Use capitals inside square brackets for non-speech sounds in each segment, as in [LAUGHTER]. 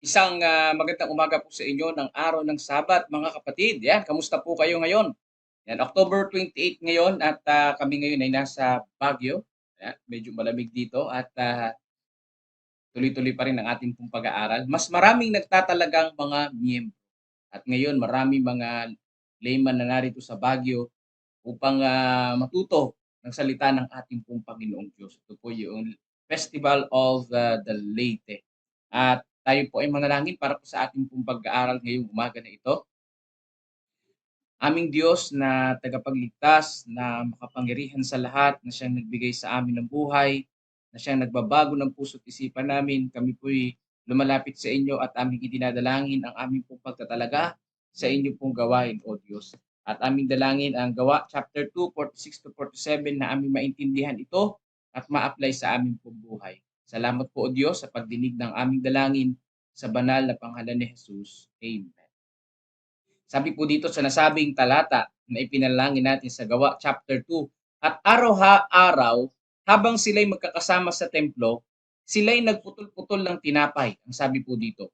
Isang ah, magandang umaga po sa inyo ng araw ng Sabat, mga kapatid. Yan, kamusta po kayo ngayon? Yan, October 28 ngayon at ah, kami ngayon ay nasa Baguio. Yan, medyo malamig dito at ah, tuloy-tuloy pa rin ang ating pong pag-aaral. Mas maraming nagtatalagang mga miyembro. At ngayon, maraming mga layman na narito sa Baguio upang ah, matuto ng salita ng ating pong Panginoong Diyos. Ito po yung Festival of ah, the Leyte. At tayo po ay manalangin para po sa ating pong pag-aaral ngayong umaga na ito. Aming Diyos na tagapagligtas, na makapangyarihan sa lahat, na siyang nagbigay sa amin ng buhay, na siyang nagbabago ng puso't isipan namin, kami po'y lumalapit sa inyo at aming idinadalangin ang aming pong pagtatalaga sa inyo pong gawain, O Diyos. At aming dalangin ang gawa, chapter 2, 46 to 47, na aming maintindihan ito at ma-apply sa aming pong buhay. Salamat po, O Diyos, sa pagdinig ng aming dalangin sa banal na pangalan ni Jesus. Amen. Sabi po dito sa nasabing talata na ipinalangin natin sa gawa chapter 2, at araw-araw habang sila'y magkakasama sa templo, sila'y nagputol-putol ng tinapay. Ang sabi po dito.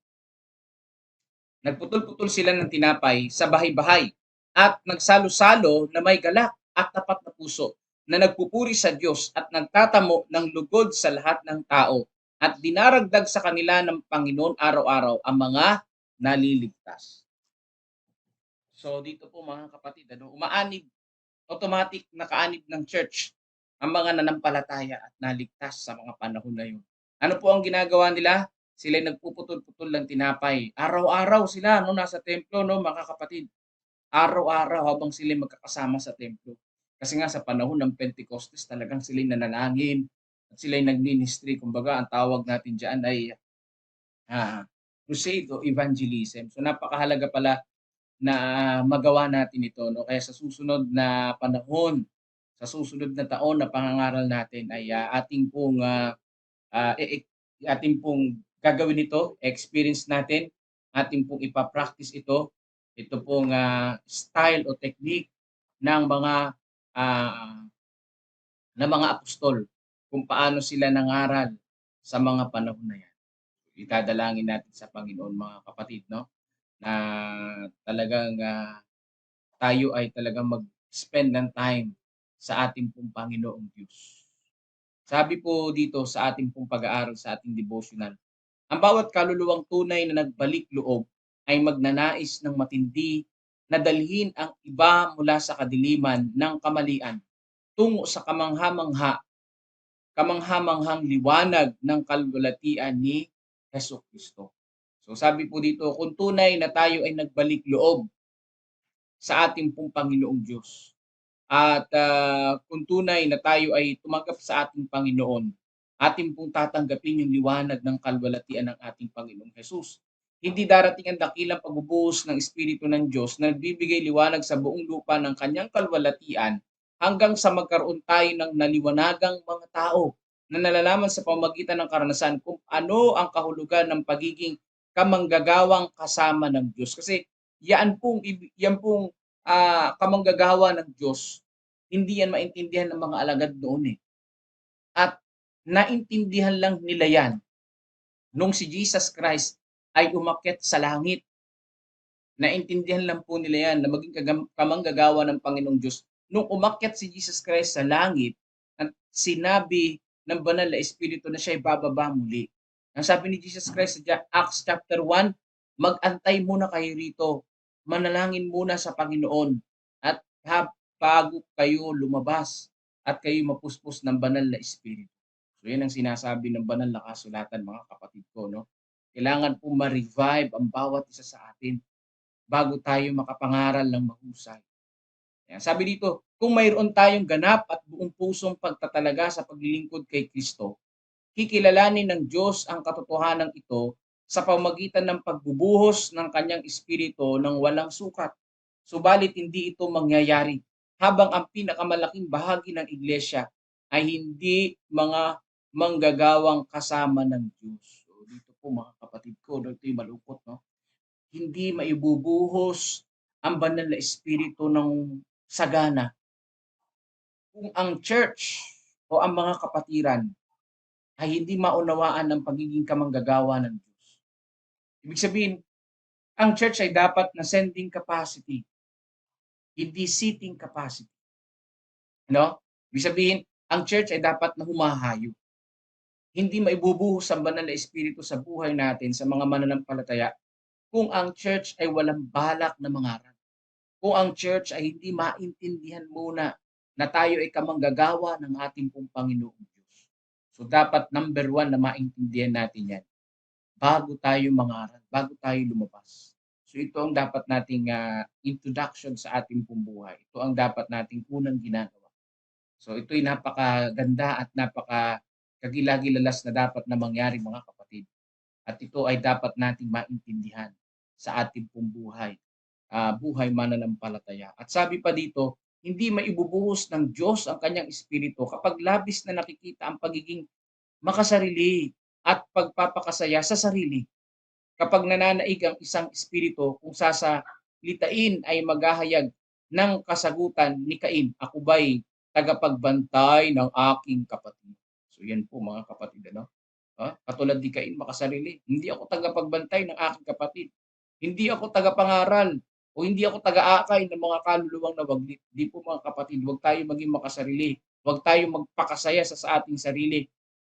Nagputol-putol sila ng tinapay sa bahay-bahay at nagsalo-salo na may galak at tapat na puso na nagpupuri sa Diyos at nagtatamo ng lugod sa lahat ng tao at dinaragdag sa kanila ng Panginoon araw-araw ang mga naliligtas. So dito po mga kapatid, ano, umaanib, automatic nakaanib ng church ang mga nanampalataya at naligtas sa mga panahon na yun. Ano po ang ginagawa nila? Sila nagpuputol-putol ng tinapay. Araw-araw sila no nasa templo no mga kapatid. Araw-araw habang sila magkakasama sa templo. Kasi nga sa panahon ng Pentecostes talagang sila nanalangin at sila nagministry. Kumbaga ang tawag natin diyan ay ah, crusade o evangelism. So napakahalaga pala na magawa natin ito no kaya sa susunod na panahon sa susunod na taon na pangangaral natin ay ah, ating pong ah, ah, e- e- ating pong gagawin ito, experience natin, ating pong ipapractice ito, ito pong ah, style o technique ng mga ah, ng mga apostol kung paano sila nangaral sa mga panahon na yan. Itadalangin natin sa Panginoon mga kapatid, no? Na talagang ah, tayo ay talagang mag-spend ng time sa ating pong Panginoong Diyos. Sabi po dito sa ating pong pag-aaral sa ating devotional, ang bawat kaluluwang tunay na nagbalik loob ay magnanais ng matindi na dalhin ang iba mula sa kadiliman ng kamalian tungo sa kamangha-mangha, kamangha-manghang liwanag ng kalwalatian ni Heso Kristo. So sabi po dito, kung tunay na tayo ay nagbalik loob sa ating pong Panginoong Diyos, at ah, kung tunay na tayo ay tumanggap sa ating Panginoon, ating pong tatanggapin yung liwanag ng kalwalatian ng ating Panginoong Jesus. Hindi darating ang dakilang pagbubuhos ng Espiritu ng Diyos na nagbibigay liwanag sa buong lupa ng kanyang kalwalatian hanggang sa magkaroon tayo ng naliwanagang mga tao na nalalaman sa pamamagitan ng karanasan kung ano ang kahulugan ng pagiging kamanggagawang kasama ng Diyos. Kasi yan pong, yan pong ah, kamanggagawa ng Diyos, hindi yan maintindihan ng mga alagad noon eh. At naintindihan lang nila yan nung si Jesus Christ ay umakyat sa langit. Naintindihan lang po nila yan na maging kamanggagawa ng Panginoong Diyos. Nung umakyat si Jesus Christ sa langit, at sinabi ng banal na Espiritu na siya ay bababa muli. Ang sabi ni Jesus Christ sa Acts chapter 1, mag-antay muna kayo rito. Manalangin muna sa Panginoon. At ha, bago kayo lumabas at kayo mapuspos ng banal na Espiritu. So yan ang sinasabi ng banal na kasulatan mga kapatid ko. No? Kailangan po ma-revive ang bawat isa sa atin bago tayo makapangaral ng mahusay. Yan. Sabi dito, kung mayroon tayong ganap at buong pusong pagtatalaga sa paglilingkod kay Kristo, kikilalanin ng Diyos ang katotohanan ito sa pamagitan ng pagbubuhos ng kanyang espiritu ng walang sukat. Subalit hindi ito mangyayari habang ang pinakamalaking bahagi ng iglesia ay hindi mga manggagawang kasama ng Diyos. So dito po mga kapatid ko, dito yung malungkot, no? Hindi maibubuhos ang banal na espiritu ng sagana kung ang church o ang mga kapatiran ay hindi maunawaan ang pagiging kamanggagawa ng Diyos. Ibig sabihin, ang church ay dapat na sending capacity, hindi seating capacity. No? Ibig sabihin, ang church ay dapat na humahayo. Hindi maibubuhos ang banal na espiritu sa buhay natin sa mga mananampalataya kung ang church ay walang balak na mangaral. Kung ang church ay hindi maintindihan muna na tayo ay kamanggagawa ng ating pong Panginoong Diyos. So dapat number one na maintindihan natin yan bago tayo mangaral, bago tayo lumabas. So ito ang dapat nating uh, introduction sa ating pong buhay. Ito ang dapat nating unang ginagawa. So ito'y napakaganda at napaka kagilagilalas na dapat na mangyari mga kapatid. At ito ay dapat nating maintindihan sa ating pong buhay. Uh, buhay mananampalataya. At sabi pa dito, hindi maibubuhos ng Diyos ang kanyang espiritu kapag labis na nakikita ang pagiging makasarili at pagpapakasaya sa sarili. Kapag nananaig ang isang espiritu kung sasalitain ay maghahayag ng kasagutan ni Cain, ako ba'y tagapagbantay ng aking kapatid. So yan po mga kapatid, ano? Ha? Katulad ni Cain, makasarili. Hindi ako tagapagbantay ng aking kapatid. Hindi ako tagapangaral o hindi ako taga-akay ng mga kaluluwang nawaglit. Di po mga kapatid, huwag tayo maging makasarili. Huwag tayo magpakasaya sa, sa ating sarili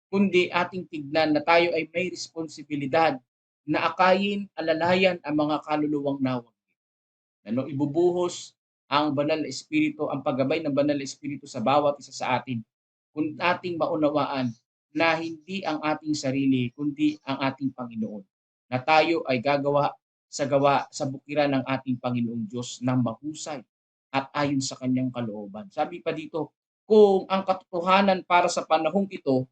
kundi ating tignan na tayo ay may responsibilidad na akayin, alalayan ang mga kaluluwang nawag. Ano, ibubuhos ang banal na espiritu, ang paggabay ng banal na espiritu sa bawat isa sa atin. Kung ating maunawaan na hindi ang ating sarili, kundi ang ating Panginoon. Na tayo ay gagawa sa gawa sa bukiran ng ating Panginoong Diyos ng mahusay at ayon sa kanyang kalooban. Sabi pa dito, kung ang katotohanan para sa panahong ito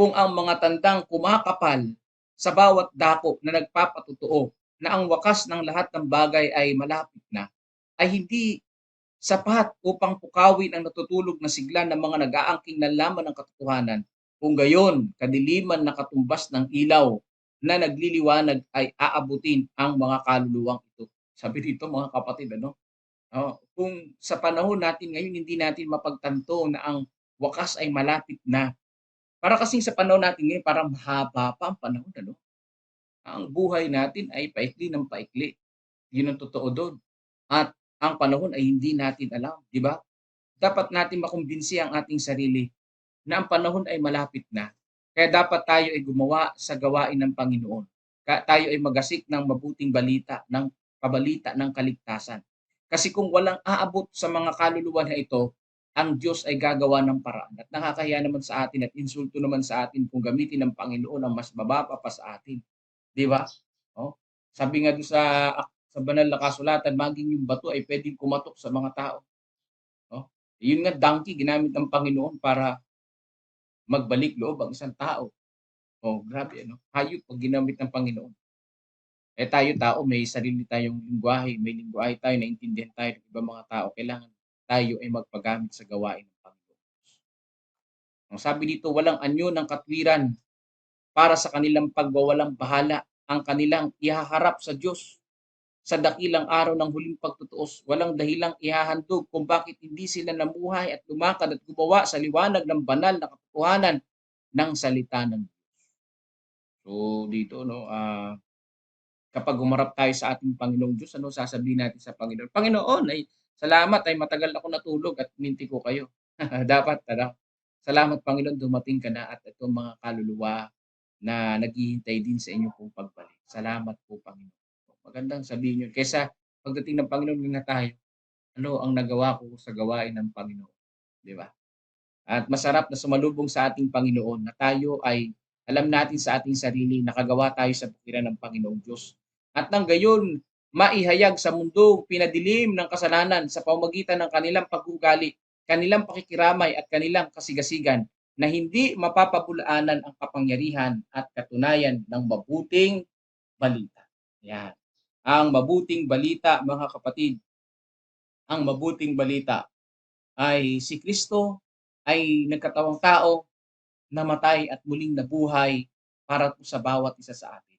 kung ang mga tandang kumakapal sa bawat dako na nagpapatutuo na ang wakas ng lahat ng bagay ay malapit na, ay hindi sapat upang pukawin ang natutulog na sigla ng mga nag-aangking nalaman ng katotohanan. Kung gayon, kadiliman na katumbas ng ilaw na nagliliwanag ay aabutin ang mga kaluluwang ito. Sabi dito mga kapatid, ano? Oh, kung sa panahon natin ngayon hindi natin mapagtanto na ang wakas ay malapit na, para kasing sa panahon natin ngayon, parang mahaba pa ang panahon, ano? Ang buhay natin ay paikli ng paikli. Yun ang totoo doon. At ang panahon ay hindi natin alam, di ba? Dapat natin makumbinsi ang ating sarili na ang panahon ay malapit na. Kaya dapat tayo ay gumawa sa gawain ng Panginoon. Kaya tayo ay magasik ng mabuting balita, ng pabalita ng kaligtasan. Kasi kung walang aabot sa mga kaluluwa na ito, ang Diyos ay gagawa ng paraan. At nakakahiya naman sa atin at insulto naman sa atin kung gamitin ng Panginoon ang mas mababa pa sa atin. Di ba? Oh? Sabi nga doon sa, sa banal na kasulatan, maging yung bato ay pwedeng kumatok sa mga tao. Oh? Yun nga, donkey, ginamit ng Panginoon para magbalik loob ang isang tao. Oh, grabe, ano? Hayop pag ginamit ng Panginoon. Eh tayo tao, may sarili tayong lingwahe, may lingwahe tayo, naintindihan tayo ng ibang mga tao. Kailangan tayo ay magpagamit sa gawain ng Panginoon. Ang sabi dito, walang anyo ng katwiran para sa kanilang pagwawalang bahala ang kanilang ihaharap sa Diyos sa dakilang araw ng huling pagtutuos. Walang dahilang ihahandog kung bakit hindi sila namuhay at lumakad at gumawa sa liwanag ng banal na katotohanan ng salita ng Diyos. So dito no, uh, kapag umarap tayo sa ating Panginoong Diyos, ano sasabihin natin sa Panginoon? Panginoon, ay Salamat ay matagal ako natulog at minti ko kayo. [LAUGHS] Dapat, ano? Salamat Panginoon, dumating ka na at itong mga kaluluwa na naghihintay din sa inyong pong pagbalik. Salamat po Panginoon. Magandang sabihin yun. Kesa pagdating ng Panginoon na tayo, ano ang nagawa ko sa gawain ng Panginoon. Di ba? At masarap na sumalubong sa ating Panginoon na tayo ay alam natin sa ating sarili, nakagawa tayo sa bukiran ng Panginoong Diyos. At nang gayon, maihayag sa mundo pinadilim ng kasalanan sa pamamagitan ng kanilang pag-ugali, kanilang pakikiramay at kanilang kasigasigan na hindi mapapabulaanan ang kapangyarihan at katunayan ng mabuting balita. Yan. Ang mabuting balita, mga kapatid, ang mabuting balita ay si Kristo ay nagkatawang tao, namatay at muling nabuhay para sa bawat isa sa atin.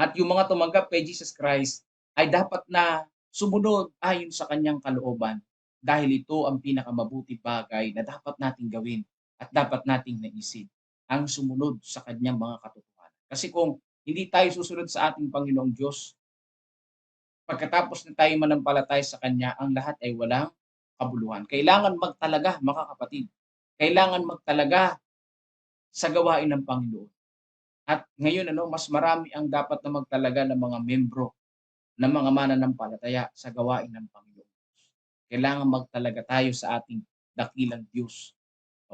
At yung mga tumanggap kay Jesus Christ ay dapat na sumunod ayon sa kanyang kalooban dahil ito ang pinakamabuti bagay na dapat nating gawin at dapat nating naisip ang sumunod sa kanyang mga katotohanan. Kasi kung hindi tayo susunod sa ating Panginoong Diyos, pagkatapos na tayo manampalataya sa Kanya, ang lahat ay walang kabuluhan. Kailangan magtalaga, mga kapatid. Kailangan magtalaga sa gawain ng Panginoon. At ngayon, ano, mas marami ang dapat na magtalaga ng mga membro ng mga mananampalataya sa gawain ng Panginoon. Kailangan magtalaga tayo sa ating dakilang Diyos.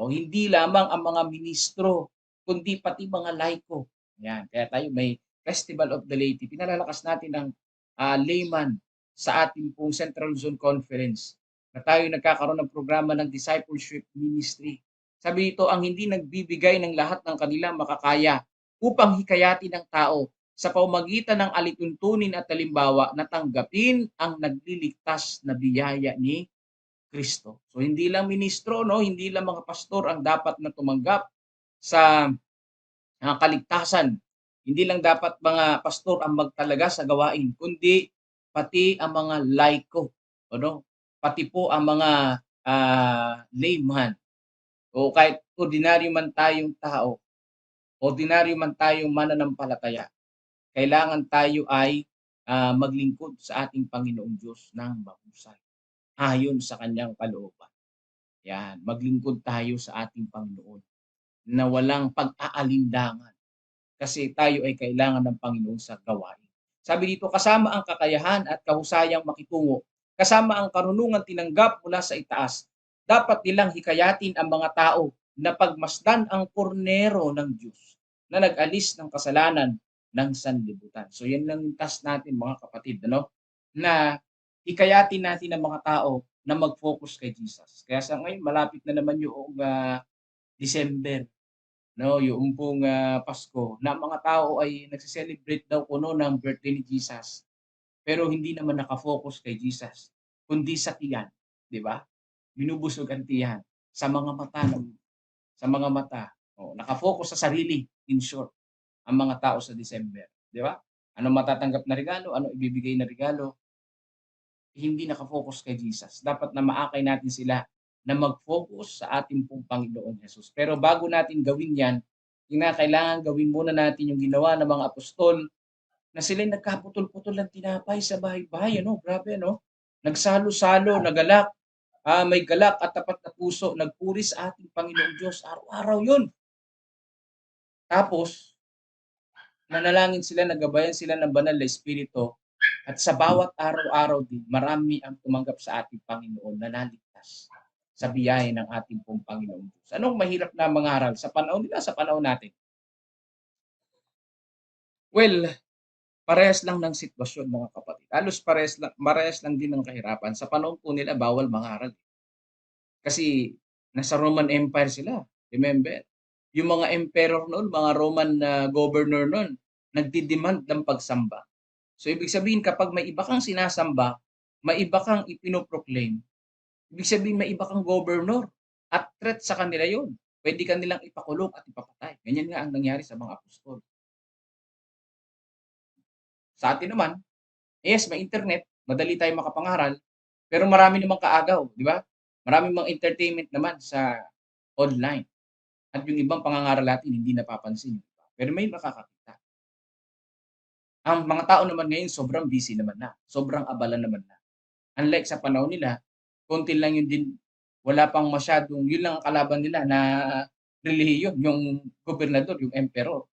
O hindi lamang ang mga ministro, kundi pati mga laiko. Yan. Kaya tayo may Festival of the Laity. Pinalalakas natin ang uh, layman sa ating pong Central Zone Conference na tayo nagkakaroon ng programa ng discipleship ministry. Sabi ito, ang hindi nagbibigay ng lahat ng kanilang makakaya upang hikayatin ng tao sa pamagitan ng alituntunin at talimbawa na tanggapin ang nagliligtas na biyaya ni Kristo. So hindi lang ministro, no, hindi lang mga pastor ang dapat na tumanggap sa uh, kaligtasan. Hindi lang dapat mga pastor ang magtalaga sa gawain, kundi pati ang mga laiko, ano? Pati po ang mga uh, layman. O kahit ordinaryo man tayong tao, ordinaryo man tayong mananampalataya, kailangan tayo ay uh, maglingkod sa ating Panginoong Diyos ng mahusay ayon sa kanyang kalooban. Yan, maglingkod tayo sa ating Panginoon na walang pag-aalindangan kasi tayo ay kailangan ng Panginoon sa gawain. Sabi dito, kasama ang kakayahan at kahusayang makitungo, kasama ang karunungan tinanggap mula sa itaas, dapat nilang hikayatin ang mga tao na pagmasdan ang pornero ng Diyos na nag-alis ng kasalanan ng sanlibutan. So yan lang task natin mga kapatid, ano? na hikayatin natin ang mga tao na mag-focus kay Jesus. Kaya sa ngayon, malapit na naman yung uh, December no, yung pong uh, Pasko, na mga tao ay nagse-celebrate daw kuno ng birthday ni Jesus. Pero hindi naman nakafocus kay Jesus, kundi sa tiyan, di ba? Binubusog ang tiyan sa mga mata ng sa mga mata. Oh, nakafocus sa sarili, in short, ang mga tao sa December, di ba? Ano matatanggap na regalo, ano ibibigay na regalo, hindi nakafocus kay Jesus. Dapat na maakay natin sila na mag-focus sa ating pong Panginoong Jesus. Pero bago natin gawin yan, kailangan gawin muna natin yung ginawa ng mga apostol na sila nagkaputol-putol ng tinapay sa bahay-bahay. Ano? Grabe, no? Nagsalo-salo, nagalak, uh, may galak at tapat na puso, nagpuri sa ating Panginoong Diyos. Araw-araw yun. Tapos, nanalangin sila, nagabayan sila ng banal na Espiritu at sa bawat araw-araw din, marami ang tumanggap sa ating Panginoon na naligtas sa biyahe ng ating pong Panginoon. Anong mahirap na mangaral sa panahon nila, sa panahon natin? Well, parehas lang ng sitwasyon mga kapatid. Halos parehas lang, parehas lang din ng kahirapan. Sa panahon po nila, bawal mangaral. Kasi nasa Roman Empire sila. Remember? Yung mga emperor noon, mga Roman uh, governor noon, nagdidemand ng pagsamba. So ibig sabihin kapag may iba kang sinasamba, may iba kang ipinoproclaim, Ibig sabihin may iba kang governor at threat sa kanila yon. Pwede ka nilang ipakulong at ipapatay. Ganyan nga ang nangyari sa mga apostol. Sa atin naman, yes, may internet, madali tayo makapangaral, pero marami namang kaagaw, di ba? Marami mga entertainment naman sa online. At yung ibang pangangaral natin hindi napapansin. Pero may makakakita. Ang mga tao naman ngayon sobrang busy naman na. Sobrang abala naman na. Unlike sa panahon nila, konti lang yun din, wala pang masyadong, yun lang ang kalaban nila na relihiyon, yung gobernador, yung emperor.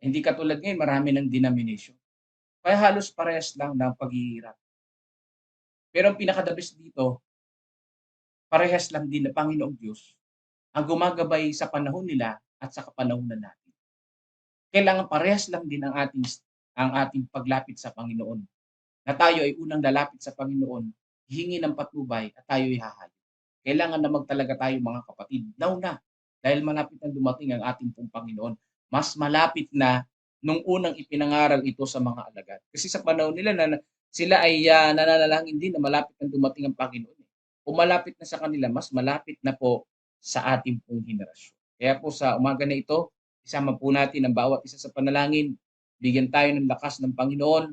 Hindi katulad ngayon, marami ng denomination. Kaya halos parehas lang ng paghihirap. Pero ang pinakadabis dito, parehas lang din na Panginoong Diyos ang gumagabay sa panahon nila at sa kapanahon na natin. Kailangan parehas lang din ang ating ang ating paglapit sa Panginoon. Na tayo ay unang lalapit sa Panginoon hingi ng patnubay at tayo ihahayo. Kailangan na magtalaga tayo mga kapatid. Now na, dahil malapit na dumating ang ating pong Panginoon, mas malapit na nung unang ipinangaral ito sa mga alagad. Kasi sa panahon nila na sila ay uh, nananalangin din na malapit na dumating ang Panginoon. Kung malapit na sa kanila, mas malapit na po sa ating pong henerasyon. Kaya po sa umaga na ito, isama po natin ang bawat isa sa panalangin. Bigyan tayo ng lakas ng Panginoon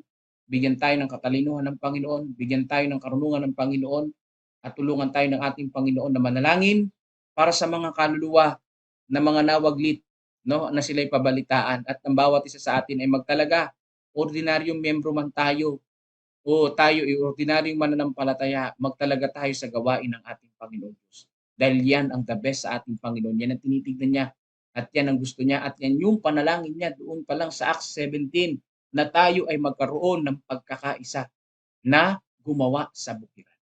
bigyan tayo ng katalinuhan ng Panginoon, bigyan tayo ng karunungan ng Panginoon, at tulungan tayo ng ating Panginoon na manalangin para sa mga kaluluwa na mga nawaglit no, na sila'y pabalitaan at ang bawat isa sa atin ay magtalaga ordinaryong miyembro man tayo o tayo ay ordinaryong mananampalataya, magtalaga tayo sa gawain ng ating Panginoon Diyos. Dahil yan ang the best sa ating Panginoon. Yan ang tinitignan niya at yan ang gusto niya at yan yung panalangin niya doon pa lang sa Acts 17 na tayo ay magkaroon ng pagkakaisa na gumawa sa bukiran.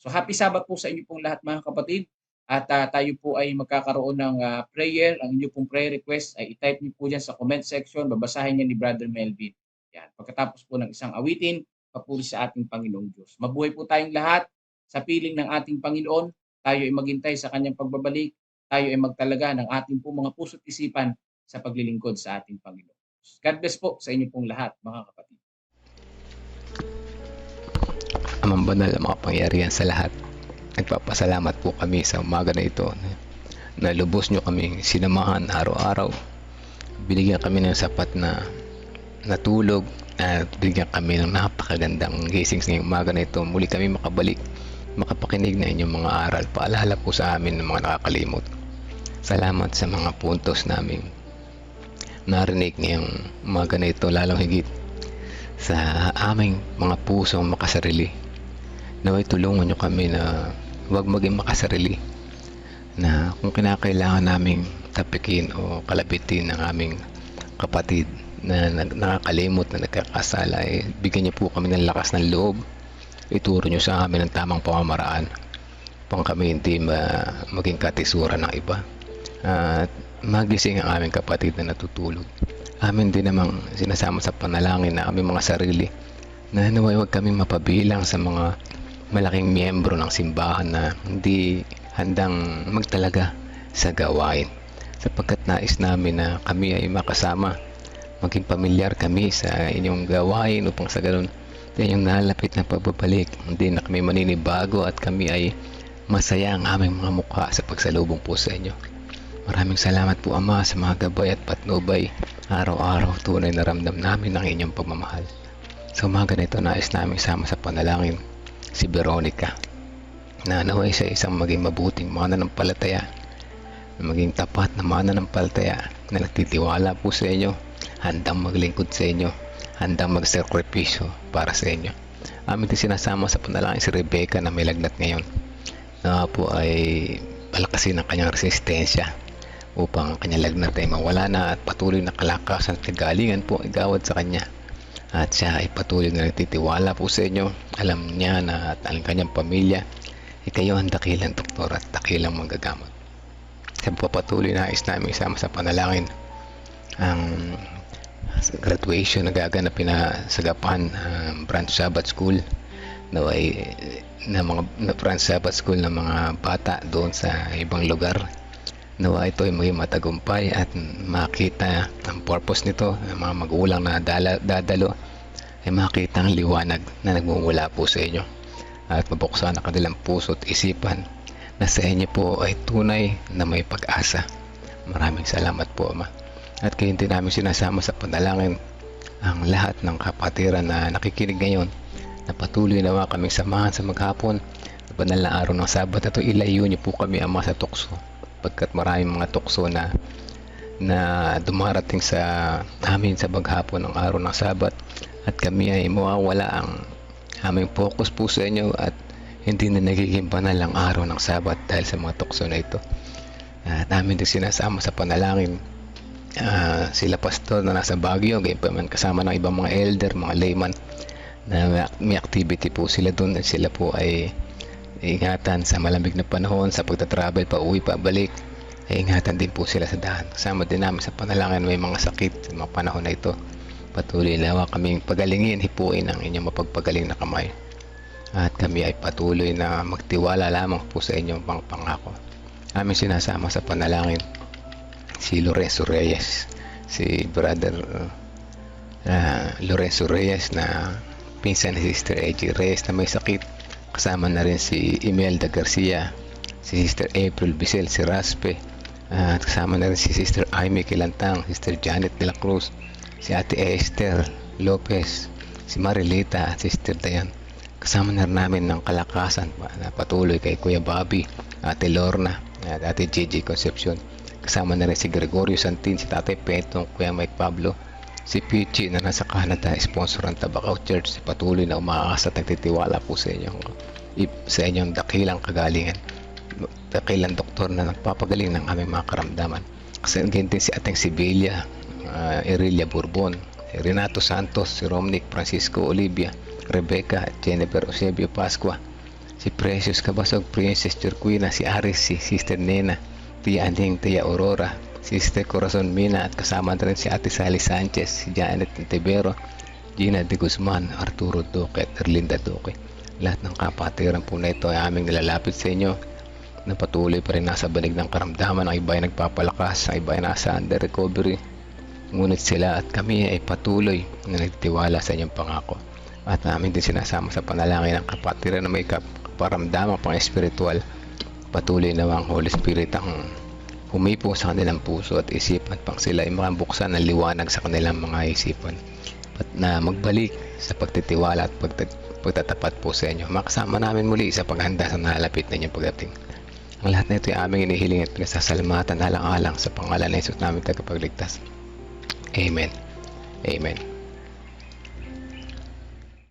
So happy Sabbath po sa inyo pong lahat mga kapatid. At ah, tayo po ay magkakaroon ng ah, prayer. Ang inyo pong prayer request ay i-type niyo po dyan sa comment section. Babasahin niya ni Brother Melvin. Yan. Pagkatapos po ng isang awitin, papuri sa ating Panginoong Diyos. Mabuhay po tayong lahat sa piling ng ating Panginoon. Tayo ay maghintay sa kanyang pagbabalik. Tayo ay magtalaga ng ating po mga puso't isipan sa paglilingkod sa ating Panginoon. God bless po sa inyo pong lahat, mga kapatid. Amang banal ang makapangyarihan sa lahat. Nagpapasalamat po kami sa umaga na ito na, lubos nyo kami sinamahan araw-araw. Binigyan kami ng sapat na natulog at binigyan kami ng napakagandang gising sa umaga na ito. Muli kami makabalik, makapakinig na inyong mga aral. Paalala po sa amin ng mga nakakalimot. Salamat sa mga puntos namin narinig ngayong umaga na ito lalong higit sa aming mga pusong makasarili. Naway tulungan nyo kami na huwag maging makasarili. Na kung kinakailangan naming tapikin o kalabitin ng aming kapatid na nakakalimot na nagkakasala eh, bigyan niyo po kami ng lakas ng loob. Ituro niyo sa amin ang tamang pamamaraan pang kami hindi ma- maging katisura ng iba at magising ang aming kapatid na natutulog. Amin din namang sinasama sa panalangin na aming mga sarili na naway huwag kaming mapabilang sa mga malaking miyembro ng simbahan na hindi handang magtalaga sa gawain. Sapagkat nais namin na kami ay makasama maging pamilyar kami sa inyong gawain upang sa ganun sa inyong nalapit na pagbabalik hindi na kami maninibago at kami ay masaya ang aming mga mukha sa pagsalubong po sa inyo maraming salamat po Ama sa mga gabay at patnubay. Araw-araw tunay na ramdam namin ang inyong pagmamahal sa umaga na ito nais namin sama sa panalangin si Veronica. Na naway sa isang maging mabuting mananampalataya na maging tapat na mananampalataya na nagtitiwala po sa inyo handang maglingkod sa inyo handang magsakripisyo para sa inyo. Amin din sinasama sa panalangin si Rebecca na may lagnat ngayon. Na po ay palakasin ang kanyang resistensya upang ang kanyang lagnat ay mawala na at patuloy na kalakasan at kagalingan po ay gawad sa kanya. At siya ay patuloy na nagtitiwala po sa inyo. Alam niya na at ang kanyang pamilya ay kayo ang dakilang doktor at dakilang manggagamot sa papatuloy na nais namin isama sa panalangin ang graduation na gaganapin na sagapan ang branch Sabbath School. Na ay na mga na branch Sabbath School ng mga bata doon sa ibang lugar nawa ito ay maging matagumpay at makita ang purpose nito ang mga magulang na dala, dadalo ay makita ang liwanag na nagmumula po sa inyo. At mabuksan ang kanilang puso at isipan na sa inyo po ay tunay na may pag-asa. Maraming salamat po Ama. At kayo din namin sinasama sa panalangin ang lahat ng kapatiran na nakikinig ngayon na patuloy naman kaming samahan sa maghapon sa banal na araw ng Sabat. At ilayo niyo po kami Ama sa tukso pagkat maraming mga tukso na na dumarating sa amin sa maghapon ng araw ng Sabat. At kami ay mawawala ang aming focus po sa inyo at hindi na nagiging banal ang araw ng Sabat dahil sa mga tukso na ito. At amin din sinasama sa panalangin Ah, sila pastor na nasa Baguio gayon pa man kasama ng ibang mga elder, mga layman na may activity po sila doon at sila po ay ingatan sa malamig na panahon sa pagta-travel pa uwi pa balik ay ingatan din po sila sa daan. Kasama din namin sa panalangin may mga sakit sa mga panahon na ito. Patuloy nawa kaming pagalingin hipuin ang inyong mapagpagaling na kamay. At kami ay patuloy na magtiwala lamang po sa inyong pang pangako. Aming sinasama sa panalangin si Lorenzo Reyes. Si brother uh, Lorenzo Reyes na pinsan ni Sister AJ Reyes na may sakit kasama na rin si Imelda Garcia si Sister April Bisel si Raspe at kasama na rin si Sister Aimee Kilantang Sister Janet de la Cruz si Ate Esther Lopez si Marilita at Sister Dayan kasama na rin namin ng kalakasan na patuloy kay Kuya Bobby Ate Lorna at Ate Gigi Concepcion. Kasama na rin si Gregorio Santin, si Tatay Petong, Kuya Mike Pablo, si Pichi na nasa Canada, sponsor ng Tabacao Church, si patuloy na umakas at nagtitiwala po sa inyong sa inyong dakilang kagalingan dakilang doktor na nagpapagaling ng aming mga karamdaman. Kasi din si Ateng Sibilia, uh, Irelia Bourbon, si Renato Santos, si Romnick Francisco Olivia, Rebecca Jennifer Eusebio Pascua, si Precious Cabasog, Princess Turquina, si Aris, si Sister Nena, Tia Aning, Tia Aurora, Sister Corazon Mina at kasama na rin si Ate Sally Sanchez, si Janet Tibero, Gina De Guzman, Arturo Duque at Erlinda Duque. Lahat ng kapatiran po na ito ay aming nilalapit sa inyo na patuloy pa rin nasa banig ng karamdaman. Ang iba ay nagpapalakas, ang iba ay nasa under recovery. Ngunit sila at kami ay patuloy na nagtitiwala sa inyong pangako. At namin din sinasama sa panalangin ng kapatiran na may kap- kaparamdaman pang espiritual. Patuloy na ang Holy Spirit ang humipo sa kanilang puso at isipan pang sila ay makabuksan ng liwanag sa kanilang mga isipan at na magbalik sa pagtitiwala at pagtat- pagtatapat po sa inyo. Makasama namin muli sa paghanda sa nalapit na inyong pagdating. Ang lahat na ito ay aming inihiling at pinasasalamatan alang-alang sa pangalan ng Jesus namin tagapagligtas. Amen. Amen.